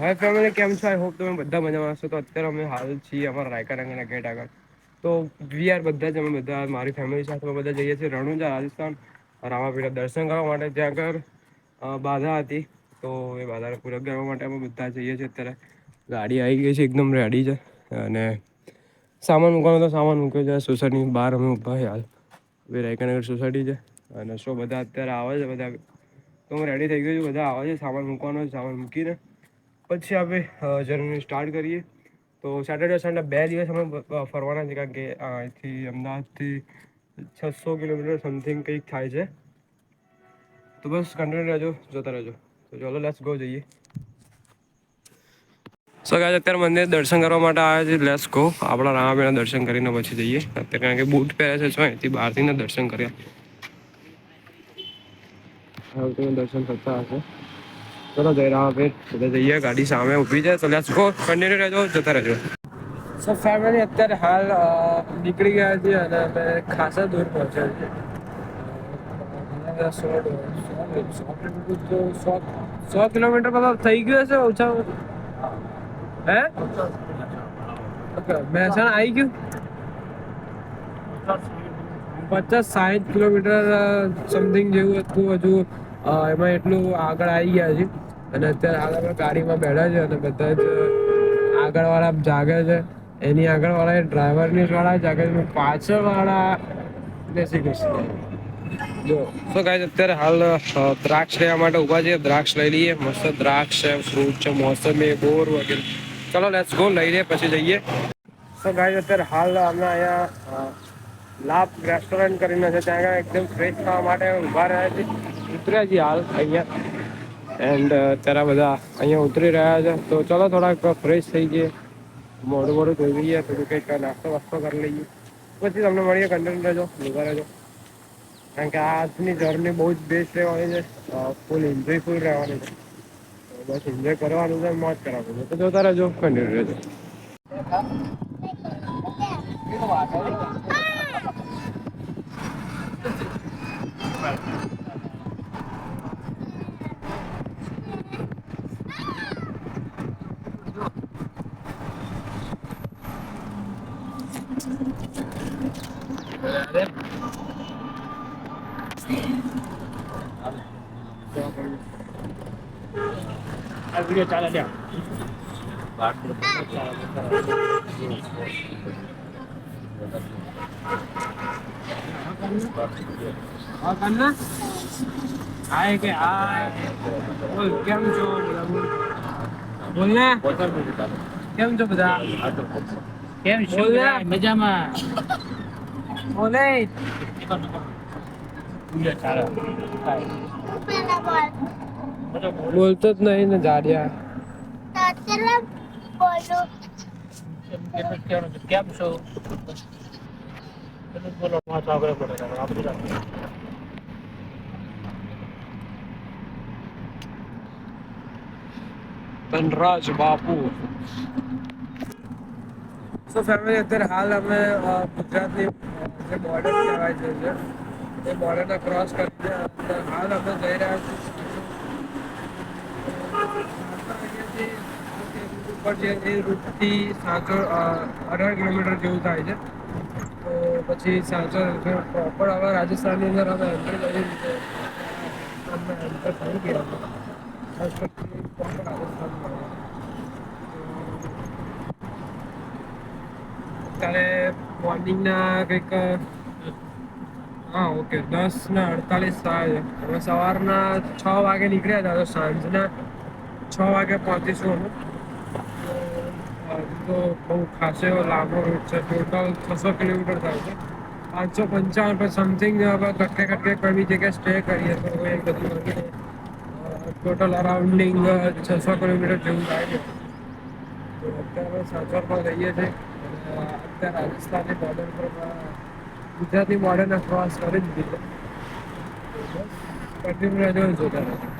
હાય family કેમ છો? I hope તમે બધા મજામાં હશો. તો અત્યારે અમે હાલ છીએ અમારા રાયકા ગેટ આગળ. તો વી આર બધા જ અમે બધા, મારી ફેમિલી સાથે બધા જઈએ છીએ રણુજા, રાજસ્થાન રામાપીરના દર્શન કરવા માટે ત્યાં આગળ બાધા હતી. તો એ બાધાને પૂરક કરવા માટે અમે બધા જઈએ છીએ અત્યારે. ગાડી આવી ગઈ છે, એકદમ રેડી છે. અને સામાન મૂકવાનો તો સામાન મૂક્યો છે. સોસાયટીની બહાર અમે ઊભા હાલ. હવે રાયકાનગર સોસાયટી છે. અને શું બધા અત્યારે આવે છે બધા? તો હું રેડી થઈ ગયો છું. બધા આવે છે. સામાન મૂકવાનો સામાન મૂકીને. પછી આપણે જર્ની સ્ટાર્ટ કરીએ. તો સેટરડે સન્ડે બે દિવસ અમે ફરવાના છે કારણ કે અહીંથી અમદાવાદથી છસો કિલોમીટર સમથિંગ કંઈક થાય છે. તો બસ કન્ટિન્યુ રહેજો, જોતા રહેજો. તો ચાલો લેટ્સ ગો જઈએ. સો ગાય અત્યારે મંદિર દર્શન કરવા માટે આવ્યા છે. લેસ ગો આપણા રામાપીના દર્શન કરીને પછી જઈએ. અત્યારે કારણ કે બૂટ પહેરે છે છો અહીંથી બહારથી દર્શન કર્યા. દર્શન થતા હશે. ચલો જય રામાપીર બધા જઈએ ગાડી સામે ઊભી છે તો લેટ્સ ગો કન્ટિન્યુ રહેજો જતા રહેજો સો ફેમિલી અત્યારે હાલ નીકળી ગયા છે અને અમે ખાસા દૂર પહોંચ્યા છીએ સો સો સો કિલોમીટર મતલબ થઈ ગયું હશે ઓછામાં હે મહેસાણા આવી ગયું પચાસ સાઠ કિલોમીટર સમથિંગ જેવું હતું હજુ એમાં એટલું આગળ આવી ગયા છે અને અત્યારે હાલ આપણે ગાડીમાં બેઠા છે અને બધા જ આગળવાળા જાગે છે. એની આગળવાળા એ ડ્રાઈવરની વાળા જાગે છે પાછળવાળા બેસી કૃષ્ણ જો કહે છે અત્યારે હાલ દ્રાક્ષ લેવા માટે ઊભા છે દ્રાક્ષ લઈ લઈએ. મસ્ત દ્રાક્ષ છે ફ્રૂટ છે મોસમી બોર વગેરે. ચલો લેટ્સ ગો લઈ લઈએ, પછી જઈએ. તો ગાય અત્યારે હાલ અમે અહીંયા લાભ રેસ્ટોરન્ટ કરીને છે. ત્યાં એકદમ ફ્રેશ થવા માટે ઊભા રહ્યા છે ઉતર્યા છીએ હાલ અહીંયા. એન્ડ અત્યારે બધા અહીંયા ઉતરી રહ્યા છે. તો ચલો થોડાક ફ્રેશ થઈ જઈએ. મોડું મોડું ધોઈ જઈએ. થોડું કંઈક નાસ્તો વાસ્તો કરી લઈએ. પછી તમને મળીએ કન્ટેન્ટ રહેજો નિભા રહેજો. કારણ કે આજની જર્ની બહુ જ બેસ્ટ રહેવાની છે. ફૂલ એન્જોયફુલ રહેવાની છે. બસ એન્જોય કરવાનું છે, મોજ કરવાનું છે. તો જોતા રહેજો કન્ટિન્યુ રહેજો. આ વિડીયો ચાલે ત્યાં હા કન્ના હાય કે હાય બોલ કેમ છો બોલ ને કેમ છો બધા કેમ છો બોલ ને. બધા? મજામાં બોલે વિડીયો ચાલે બોલતો જ નહીં ને જાડિયા કેમ કેટલું કહેવાનું છે? કેમ છો એટલું જ બોલો માથું આગળ પડે તારે. આ બધું રાખો. ધનરાજ બાપુ સો ફેમિલી અત્યારે હાલ અમે અ, ગુજરાતની અ, જે બોર્ડર કહેવાય છે જે એ બોર્ડરને ક્રોસ કરીને અત્યારે હાલ અમે જઈ રહ્યા છીએ ઉપર જે એ રૂટથી સાંચોર અ, અઢાર કિલોમીટર જેવું થાય છે તો પછી સાંચોર પ્રોપર હવે રાજસ્થાનની અંદર અમે એન્ટર કરી રીતે અમે એન્ટર થઈ ગયા હતા. ખાસ કરીને proper રાજસ્થાનમાં આવ્યા. અત્યારે મોર્નિંગના કંઈક હા ઓકે દસ ને અડતાલીસ થાય છે અમે સવારના છ વાગે નીકળ્યા હતા તો સાંજના છ વાગે પહોંચીશું અમે તો, હજુ તો બહુ ખાસો એવો લાંબો રૂટ છે ટોટલ છસો કિલોમીટર થાય છે પાંચસો પંચાવન પર સમથિંગ કટકે કટકે કોઈ બી જગ્યાએ સ્ટે કરીએ તો એ બધું મળીને ટોટલ અરાઉન્ડિંગ છસો કિલોમીટર જેવું થાય છે. તો અત્યારે સાચોરમાં રહીએ છીએ. અત્યારે રાજસ્થાનની બોર્ડર પર અ, ગુજરાતની બોર્ડરને ક્રોસ કરી જ દીધો કન્ટિન્યુ જોતા રહેજો.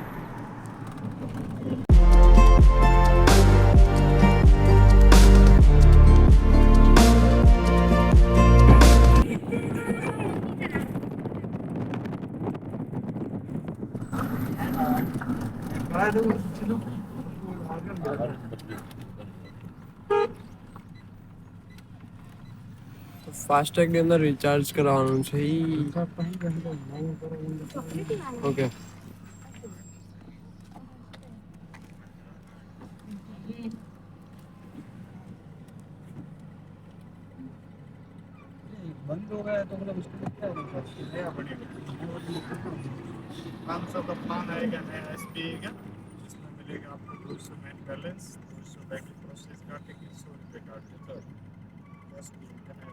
ફાસ્ટેગ ની અંદર રિચાર્જ કરવાનું છે ઈ ઓકે बंद हो गया तो मतलब उसको क्या होगा नया बनेगा पाँच सौ का प्लान आएगा नया एस पी का जिसमें मिलेगा आपको दो सौ मेन बैलेंस दो सौ बैक प्रोसेस काटेंगे सौ रुपये काट के तब दस मिनट का नया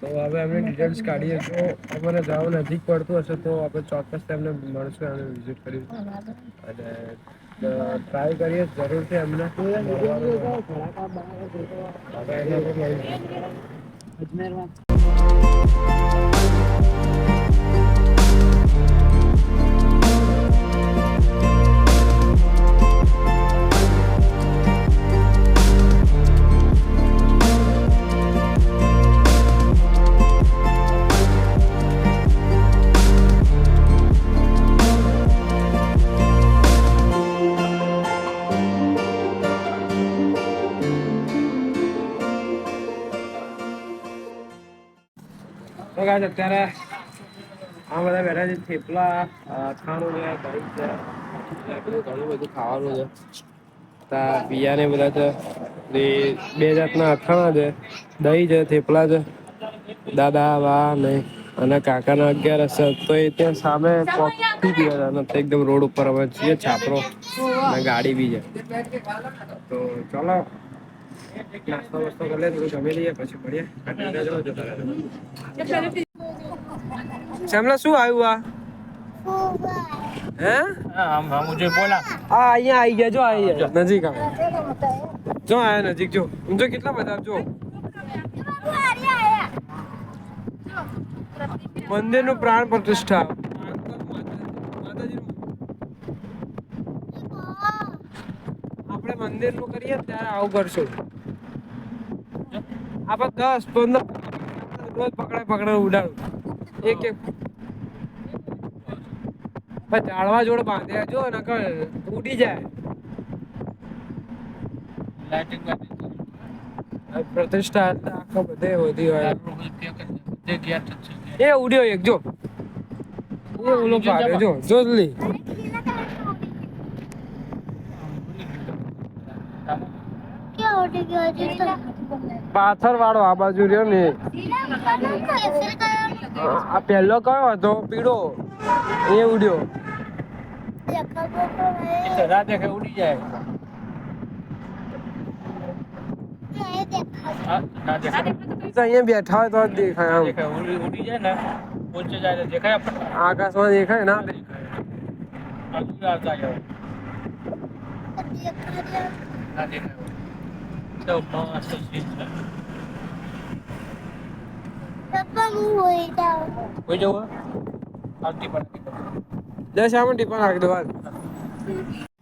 તો હવે અમે ડિટેલ્સ કાઢીએ તો અમને જવું નજીક પડતું હશે તો આપણે ચોક્કસ તેમને મળશું અને વિઝિટ કરીશું અને ટ્રાય કરીએ જરૂરથી એમને મળવાનું. હવે એને મળીશું. તો guys, અત્યારે આ બધા બેઠા છે થેપલા અથાણું છે દહીં છે બધું ઘણું બધું ખાવાનું છે. તા પિયાને બધા છે બે જાતના અથાણા છે દહીં છે થેપલા છે. દાદા બા નહીં અને કાકાના અગિયાર હશે તો એ ત્યાં સામે કોફી પીવા અને એકદમ રોડ ઉપર અમે છીએ છાપરો અને ગાડી બી છે. તો ચલો નાસ્તો વાસ્તો કરી લે થોડું જમી લઈએ પછી મળીએ. शमला सु आया हुआ? हैं? हाँ, हम हम मुझे बोला। आ ये आई हाँ, है जो आई है नजीक आ। जो आया नजीक जो। उनको कितना बता जो। मंदिर नु प्राण प्रतिष्ठा। माता जी अपने मंदिर नु करिए त्यारे आओ करसो आप 10 15 रोज पकड़े पकड़े उड़ाड़ो એક એક. પણ જોડ જોડે બાંધ્યા જો નકર તૂટી જાય. લાઇટિંગ પ્રતિષ્ઠા આખો બધે વધી હોય. એ ઉડ્યો એક જો. એ ઓલો પાડ્યો જો જોલી પાથર વાળો આ બાજુ રહ્યો ને. આ પહેલો કયો હતો પીળો એ ઉડ્યો દેખે ઉડી જાય અહીંયા બેઠા હોય તો દેખાય આમ ઉડી જાય ને પહોંચે જાય દેખાય આકાશમાં દેખાય ના દેખાય ના દેખાય પણ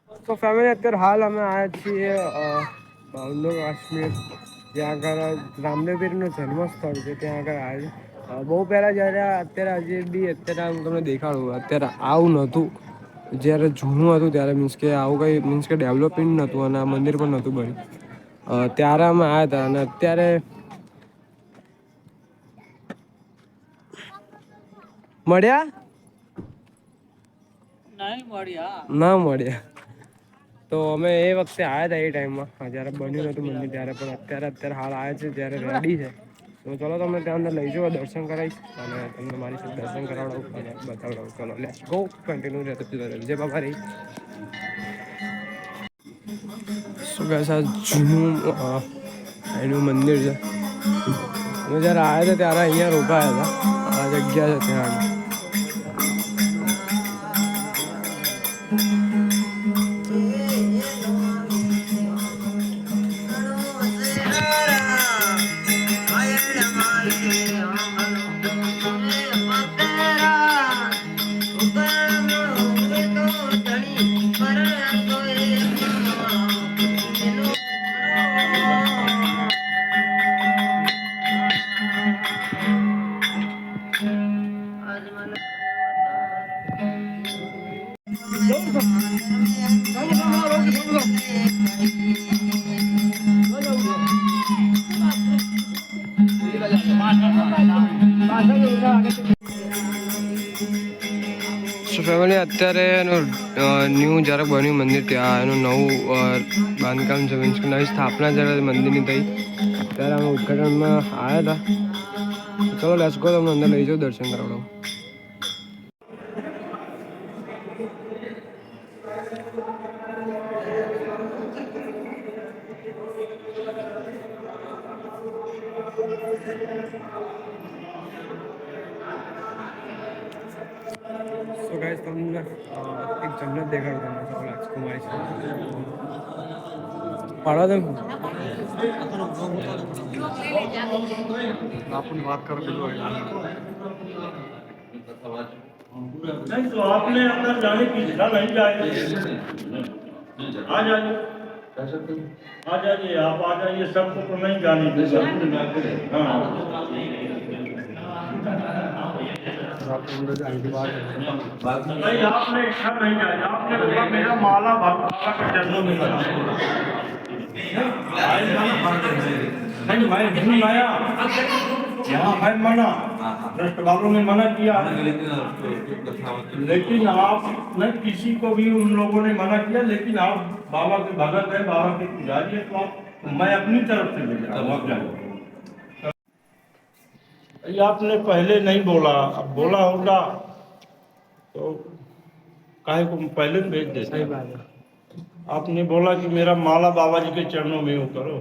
હું તો ફેમિલી અત્યારે હાલ અમે આવ્યા છીએ ભાવનો આગળ રામદેવીરનું જન્મસ્થળ છે ત્યાં આગળ આવ્યું બહુ પહેલાં જ્યારે અત્યારે આજે બી અત્યારે તમને દેખાડું અત્યારે આવું નહોતું. જ્યારે જૂનું હતું ત્યારે મીન્સ કે આવું કંઈ મીન્સ કે ડેવલપિંગ નહોતું અને આ મંદિર પણ નહોતું બન્યું. ત્યારે અમે આવ્યા હતા અને અત્યારે મળ્યા? ના મળ્યા. તો અમે એ વખતે આયા હતા એ ટાઈમમાં જ્યારે બન્યું નતું મંદિર ત્યારે પણ અત્યારે અત્યારે હાલ આવે છે જ્યારે રેડી છે. તો ચલો તમે ત્યાં અંદર લઈ જાઓ દર્શન કરાવીશ. અને તમને મારી સાથે દર્શન કરાવડાવું અને બતાવડાવું. ચલો લેટ્સ ગો કન્ટિન્યુ રહેતું જય બાબા રહી શું કહે છે જૂનું એનું મંદિર છે. અમે જ્યારે આવ્યા હતા ત્યારે અહીંયા રોકાયા હતા. આ જગ્યા છે ત્યાં સો ફેમિલી અત્યારે એનું ન્યૂ જ્યારે બન્યું મંદિર ત્યાં, એનું નવું બાંધકામ છે મીન્સ કે નવી સ્થાપના જ્યારે મંદિરની થઈ, ત્યારે અમે ઉદઘાટનમાં આવ્યા હતા. ચલો લેટ્સ ગો તમને અંદર લઈ જાઉં દર્શન કરાવડાવું. गाइस तो इस्तांबुल एक जन्नत देखा होता है सब राजकुमारी पढ़ा था? अपन बात कर तो नहीं तो आपने अंदर जाने की जगह नहीं जाए। आ जाइए। आ जाइए आप आ जाइए सबको तो नहीं जाने की हाँ। नहीं, आपने इच्छा नहीं आपने मेरा माला है मना। वालों ने मना किया। लेकिन आप न किसी को भी उन लोगों ने मना किया, लेकिन आप बाबा के भगत है, बाबा के पुजारी है तो आप, मैं अपनी तरफ़ से रहा हूँ आप जाओ ये आपने पहले नहीं बोला। अब बोला होगा तो काहे को पहले भेज दे सही बात है। आपने बोला कि मेरा माला बाबा जी के चरणों में हो करो।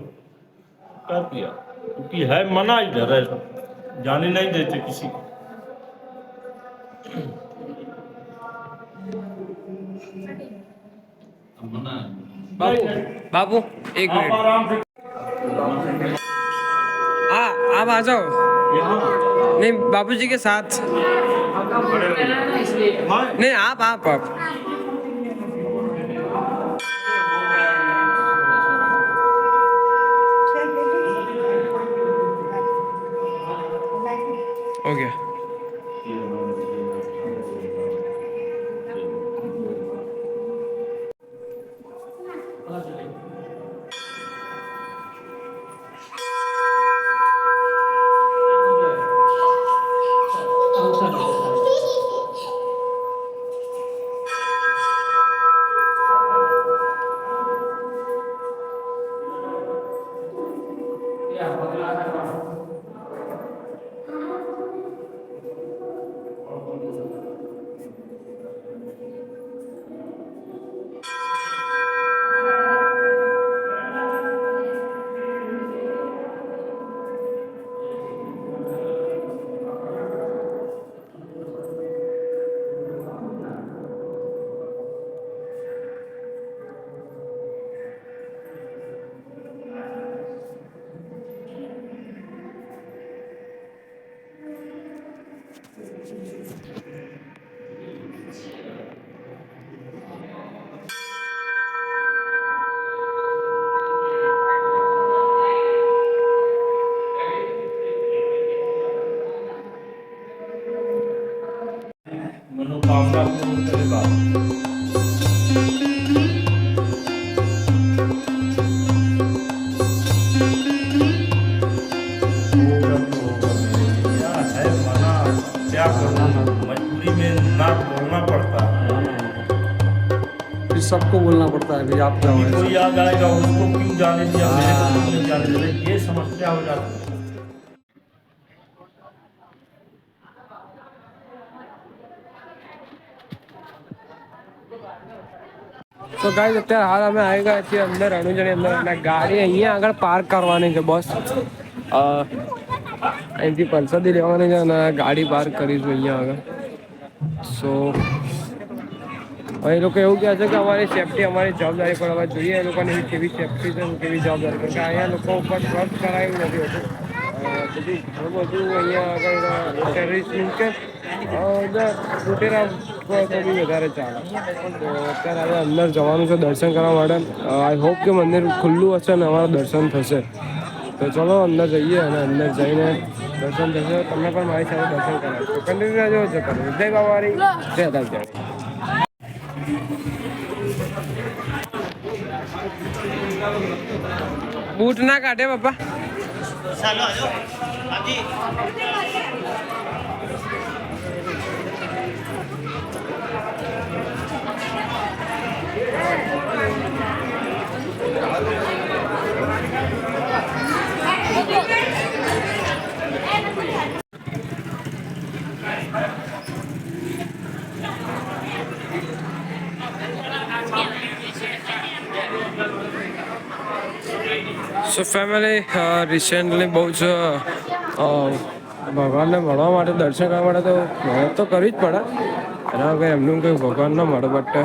कर दिया। क्योंकि तो है मना इधर है। जाने नहीं देते किसी को। बाबू बाबू एक मिनट। आ आप आ जाओ। नहीं बाबूजी के साथ। नहीं आप आप आप। सबको बोलना पड़ता है भाई आप जाओ कभी ऐसे। कोई याद आएगा उसको क्यों जाने दिया मेरे को क्यों नहीं जाने दिया ये समस्या हो जाती है તો ગાઈઝ અત્યારે હાલ અમે આવી ગયા છીએ અંદર રણુજાની અંદર અને ગાડી અહીંયા આગળ પાર્ક કરવાની છે બસ અ, અહીંથી પલસદી લેવાની છે અને ગાડી પાર્ક કરીશું અહીંયા આગળ સો હવે એ લોકો એવું કહે છે કે અમારી સેફટી અમારી જવાબદારી પર હવે જોઈએ એ લોકોની કેવી સેફટી છે અને કેવી જવાબદારી કારણ કે અહીંયા લોકો ઉપર ટ્રસ્ટ કરાયું નથી હોતું અ, બધું ઘણું બધું અહીંયા આગળ ટેરરિસ્ટ મીન્સ કે અ, બધા લૂંટેરા તો બી વધારે ચાલે તો અત્યારે હવે અંદર જવાનું છે દર્શન કરવા માટે આઈ હોપ કે મંદિર ખુલ્લું હશે અને અમારા દર્શન થશે તો ચલો અંદર જઈએ અને અંદર જઈને દર્શન થશે તમને પણ મારી સાથે દર્શન કરાવે તો કન્ટિન્યુ રહેજો જય કરો જય બાબારી જય દાદા બૂટ ના કાઢે બાપા. સો ફેમિલી રિસેન્ટલી બહુ જ ભગવાનને મળવા માટે દર્શન કરવા માટે તો મહેનત તો કરવી જ પડે. એના વગર એમનું કંઈ ભગવાન ન મળે બટ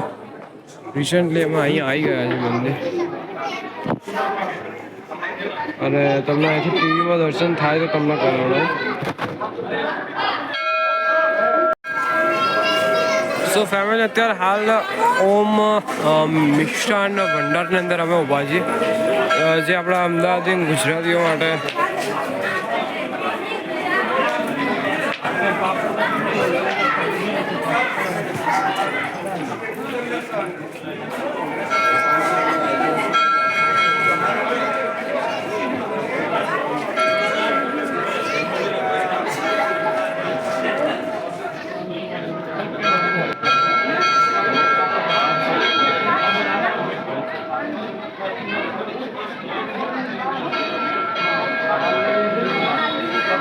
રિસેન્ટલી અમે અહીંયા આવી ગયા છે મંદિર. અને તમને અહીંથી ટીવીમાં દર્શન થાય તો તમને કરાવડો સો ફેમિલી અત્યારે હાલ ઓમ મિષ્ટાન ભંડારની અંદર અમે ઊભા છીએ. જે આપણા અમદાવાદી ગુજરાતીઓ માટે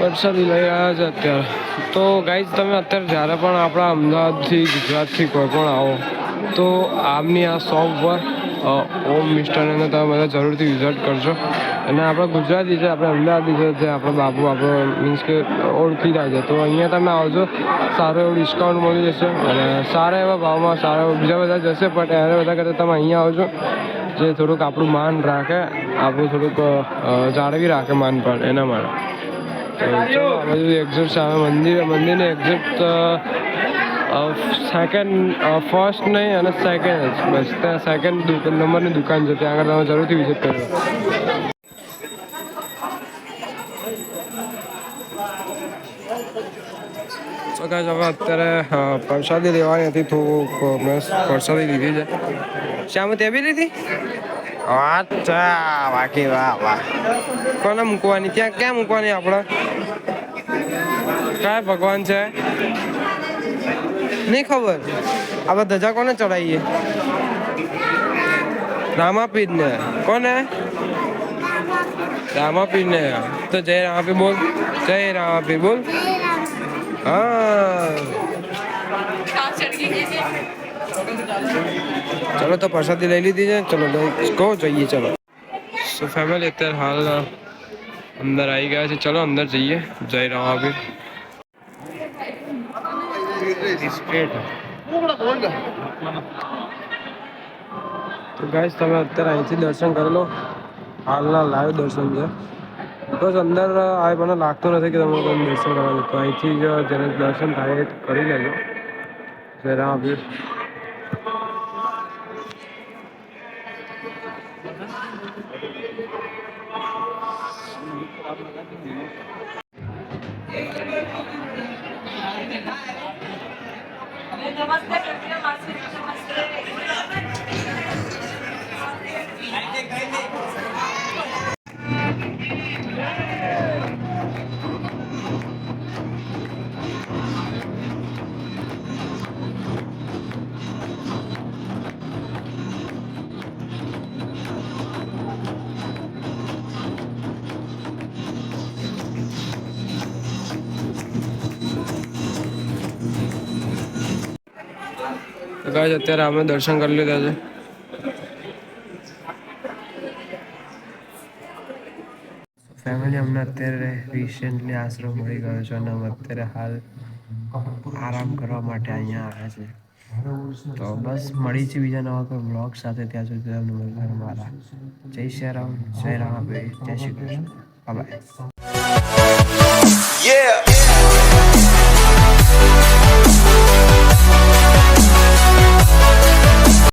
વરસાદી લઈ રહ્યા છે અત્યારે. તો ગાઈઝ તમે અત્યારે જ્યારે પણ આપણા અમદાવાદથી ગુજરાતથી કોઈ પણ આવો, તો આમની આ શોપ પર ઓમ મિસ્ટરને તમે બધા જરૂરથી વિઝિટ કરજો. અને આપણે ગુજરાતી છે, આપણે અમદાવાદી છે, જે આપણે બાબુ, આપણો મીન્સ કે ઓળખી જાય છે. તો અહીંયા તમે આવજો, સારું એવું ડિસ્કાઉન્ટ મળી જશે. અને સારા એવા ભાવમાં સારા એવા બીજા બધા જશે પણ એને બધા કરતાં તમે અહીંયા આવજો, જે થોડુંક આપણું માન રાખે, આપણું થોડુંક જાળવી રાખે માન પણ એના માટે. બધું એક્ઝિટ સામે મંદિર, મંદિરને એક્ઝિટ સેકન્ડ ફર્સ્ટ નહીં, અને સેકન્ડ બસ, ત્યાં સેકન્ડ નંબરની દુકાન છે, ત્યાં આગળ તમે જરૂરથી વિઝિટ કરજો. Guys, હવે અત્યારે પ્રસાદી લેવાની હતી થોડુંક મેં પ્રસાદી લીધી છે. શ્યામ તે બી લીધી? અચ્છા બાકી વાહ વાહ. કોને મૂકવાની? ત્યાં ક્યાં મૂકવાની આપણે કયા ભગવાન છે? નહીં ખબર. આપણે ધજા કોને ચડાવીએ? રામાપીર ને કોને? રામાપીર ને તો જય રામાપીર બોલ. જય રામાપીર બોલ. હા ચલો તો પ્રસાદી લઈ લીધી છે ચલો લઈ કહો જઈએ ચલો સો ફેમિલી અત્યારે હાલ અંદર આવી ગયા છે ચલો અંદર જઈએ જય રામાપીર સ્ટ્રેટ તો ગાઈસ તમે અત્યારે અહીંથી દર્શન કરી લો હાલના લાઈવ દર્શન છે બિકોઝ અંદર આ મને લાગતું નથી કે તમે કોઈ દર્શન કરવા જતો અહીંથી જ જેને દર્શન થાય એ કરી લેજો જય રામાપીર તો ગાઈસ અત્યારે અમે દર્શન કરી લીધા છે. ફેમિલી અમને અત્યારે રિસેન્ટલી આશરો મળી ગયો છે અને અમે અત્યારે હાલ આરામ કરવા માટે અહીંયા આવ્યા છે. તો બસ મળી છે બીજા નવા કોઈ બ્લોગ સાથે. ત્યાં સુધી તમને મળે મારા જય શ્રી રામ. જય રામ જય શ્રી કૃષ્ણ. By Yeah.